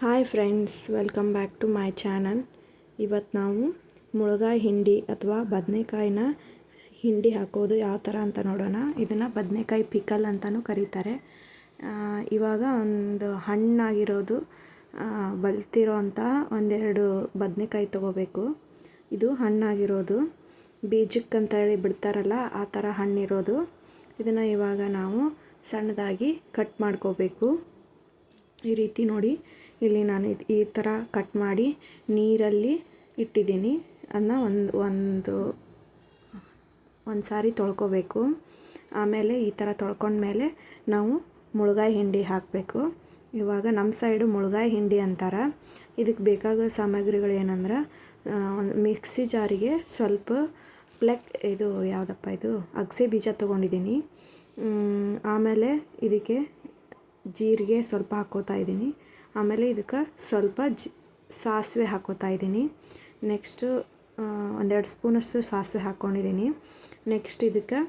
Hi friends welcome back to my channel ಇವತ್ತು ನಾವು ಮುಳುಗಾಯಿ ಹಿಂಡಿ ಅಥವಾ ಬದನೆಕಾಯಿನ ಹಿಂಡಿ ಹಾಕೋದು ಯಾವ ಥರ ಅಂತ ನೋಡೋಣ. ಇದನ್ನು ಬದನೆಕಾಯಿ ಪಿಕಲ್ ಅಂತಲೂ ಕರೀತಾರೆ. ಇವಾಗ ಒಂದು ಹಣ್ಣಾಗಿರೋದು ಬಲ್ತಿರೋ ಅಂಥ ಒಂದೆರಡು ಬದನೆಕಾಯಿ ತೊಗೋಬೇಕು. ಇದು ಹಣ್ಣಾಗಿರೋದು. ಬೀಜಕ್ಕಂತ ಹೇಳಿ ಬಿಡ್ತಾರಲ್ಲ, ಆ ಥರ ಹಣ್ಣಿರೋದು. ಇದನ್ನು ಇವಾಗ ನಾವು ಸಣ್ಣದಾಗಿ ಕಟ್ ಮಾಡ್ಕೋಬೇಕು. ಈ ರೀತಿ ನೋಡಿ. ಇಲ್ಲಿ ನಾನು ಈ ಥರ ಕಟ್ ಮಾಡಿ ನೀರಲ್ಲಿ ಇಟ್ಟಿದ್ದೀನಿ. ಅದನ್ನ ಒಂದು ಒಂದು ಒಂದು ಸಾರಿ ತೊಳ್ಕೊಬೇಕು. ಆಮೇಲೆ ಈ ಥರ ತೊಳ್ಕೊಂಡ್ಮೇಲೆ ನಾವು ಮುಳುಗಾಯಿ ಹಿಂಡಿ ಹಾಕಬೇಕು. ಇವಾಗ ನಮ್ಮ ಸೈಡು ಮುಳುಗಾಯಿ ಹಿಂಡಿ ಅಂತಾರೆ. ಇದಕ್ಕೆ ಬೇಕಾಗೋ ಸಾಮಗ್ರಿಗಳು ಏನಂದ್ರೆ ಒಂದು ಮಿಕ್ಸಿ ಜಾರಿಗೆ ಸ್ವಲ್ಪ ಪ್ಲೆಕ್ ಇದು ಯಾವುದಪ್ಪ ಇದು, ಅಗಸೆ ಬೀಜ ತೊಗೊಂಡಿದ್ದೀನಿ ಆಮೇಲೆ ಇದಕ್ಕೆ ಜೀರಿಗೆ ಸ್ವಲ್ಪ ಹಾಕ್ಕೋತಾ ಇದ್ದೀನಿ ಆಮೇಲೆ ಇದಕ್ಕೆ ಸ್ವಲ್ಪ ಜಿ ಸಾಸಿವೆ ಹಾಕೋತಾ ಇದ್ದೀನಿ. ನೆಕ್ಸ್ಟು ಒಂದೆರಡು ಸ್ಪೂನಷ್ಟು ಸಾಸಿವೆ ಹಾಕ್ಕೊಂಡಿದ್ದೀನಿ ನೆಕ್ಸ್ಟ್ ಇದಕ್ಕೆ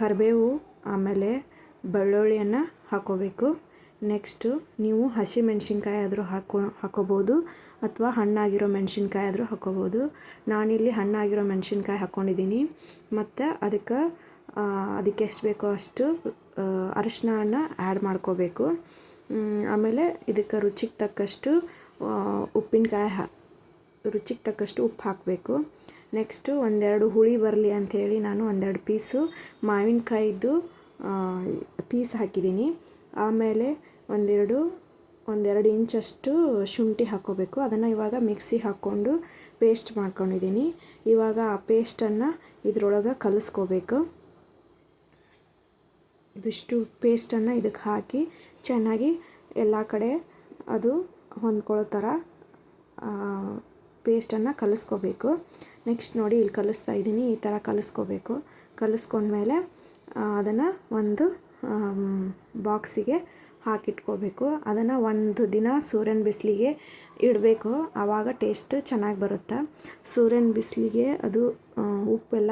ಕರಿಬೇವು, ಆಮೇಲೆ ಬೆಳ್ಳುಳ್ಳಿಯನ್ನು ಹಾಕೋಬೇಕು. ನೆಕ್ಸ್ಟು ನೀವು ಹಸಿ ಮೆಣಸಿನ್ಕಾಯಿ ಆದರೂ ಹಾಕೋ, ಹಾಕೋಬೋದು, ಅಥವಾ ಹಣ್ಣಾಗಿರೋ ಮೆಣಸಿನ್ಕಾಯಿ ಆದರೂ ಹಾಕೋಬೋದು. ನಾನಿಲ್ಲಿ ಹಣ್ಣಾಗಿರೋ ಮೆಣಸಿನ್ಕಾಯಿ ಹಾಕ್ಕೊಂಡಿದ್ದೀನಿ ಮತ್ತು ಅದಕ್ಕೆ ಅದಕ್ಕೆ ಎಷ್ಟು ಬೇಕೋ ಅಷ್ಟು ಅರಿಶಿನ ಆ್ಯಡ್ ಮಾಡ್ಕೋಬೇಕು. ಆಮೇಲೆ ಇದಕ್ಕೆ ರುಚಿಗೆ ತಕ್ಕಷ್ಟು ಉಪ್ಪಿನಕಾಯಿ ಹಾ, ರುಚಿಗೆ ತಕ್ಕಷ್ಟು ಉಪ್ಪು ಹಾಕಬೇಕು. ನೆಕ್ಸ್ಟು ಒಂದೆರಡು ಹುಳಿ ಬರಲಿ ಅಂಥೇಳಿ ನಾನು ಒಂದೆರಡು ಪೀಸು ಮಾವಿನಕಾಯಿದ್ದು ಪೀಸ್ ಹಾಕಿದ್ದೀನಿ. ಆಮೇಲೆ ಒಂದೆರಡು ಒಂದೆರಡು ಇಂಚಷ್ಟು ಶುಂಠಿ ಹಾಕ್ಕೋಬೇಕು. ಅದನ್ನು ಇವಾಗ ಮಿಕ್ಸಿ ಹಾಕ್ಕೊಂಡು ಪೇಸ್ಟ್ ಮಾಡ್ಕೊಂಡಿದ್ದೀನಿ. ಇವಾಗ ಆ ಪೇಸ್ಟನ್ನು ಇದರೊಳಗೆ ಕಲಿಸ್ಕೋಬೇಕು. ಇದಿಷ್ಟು ಪೇಸ್ಟನ್ನು ಇದಕ್ಕೆ ಹಾಕಿ ಚೆನ್ನಾಗಿ ಎಲ್ಲ ಕಡೆ ಅದು ಹೊಂದ್ಕೊಳ್ಳೋ ಥರ ಪೇಸ್ಟನ್ನು ಕಲಿಸ್ಕೋಬೇಕು. ನೆಕ್ಸ್ಟ್ ನೋಡಿ ಇಲ್ಲಿ ಕಲಿಸ್ತಾ ಇದ್ದೀನಿ, ಈ ಥರ ಕಲಿಸ್ಕೋಬೇಕು. ಕಲಿಸ್ಕೊಂಡ್ಮೇಲೆ ಅದನ್ನು ಒಂದು ಬಾಕ್ಸಿಗೆ ಹಾಕಿಟ್ಕೋಬೇಕು. ಅದನ್ನು ಒಂದು ದಿನ ಸೂರ್ಯನ ಬಿಸಿಲಿಗೆ ಇಡಬೇಕು. ಆವಾಗ ಟೇಸ್ಟ್ ಚೆನ್ನಾಗಿ ಬರುತ್ತೆ. ಸೂರ್ಯನ ಬಿಸಿಲಿಗೆ ಅದು ಉಪ್ಪೆಲ್ಲ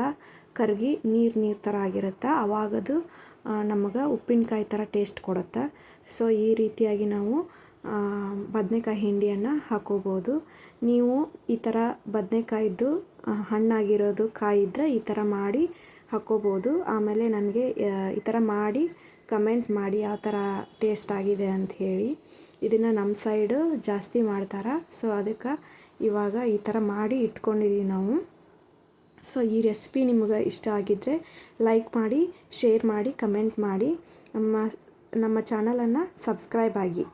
ಕರಗಿ ನೀರು ನೀರು ಥರ ಆಗಿರುತ್ತೆ. ಆವಾಗದು ನಮಗೆ ಉಪ್ಪಿನಕಾಯಿ ಥರ ಟೇಸ್ಟ್ ಕೊಡುತ್ತೆ. ಸೊ ಈ ರೀತಿಯಾಗಿ ನಾವು ಬದನೆಕಾಯಿ ಹಿಂಡಿಯನ್ನು ಹಾಕೋಬೋದು. ನೀವು ಈ ಥರ ಬದನೆಕಾಯಿದ್ದು ಹಣ್ಣಾಗಿರೋದು ಕಾಯಿ ಇದ್ದರೆ ಈ ಥರ ಮಾಡಿ ಹಾಕೋಬೋದು. ಆಮೇಲೆ ನನಗೆ ಈ ಥರ ಮಾಡಿ ಕಮೆಂಟ್ ಮಾಡಿ ಯಾವ ಥರ ಟೇಸ್ಟ್ ಆಗಿದೆ ಅಂತ ಹೇಳಿ. ಇದನ್ನು ನಮ್ಮ ಸೈಡು ಜಾಸ್ತಿ ಮಾಡ್ತಾರೆ? ಸೊ ಅದಕ್ಕೆ ಇವಾಗ ಈ ಥರ ಮಾಡಿ ಇಟ್ಕೊಂಡಿದ್ದೀವಿ ನಾವು. ಸೊ ಈ ರೆಸಿಪಿ ನಿಮಗೆ ಇಷ್ಟ ಆಗಿದ್ದರೆ ಲೈಕ್ ಮಾಡಿ, ಶೇರ್ ಮಾಡಿ, ಕಮೆಂಟ್ ಮಾಡಿ. ನಮ್ಮ ನಮ್ಮ ಚಾನಲನ್ನು ಸಬ್ಸ್ಕ್ರೈಬ್ ಆಗಿ.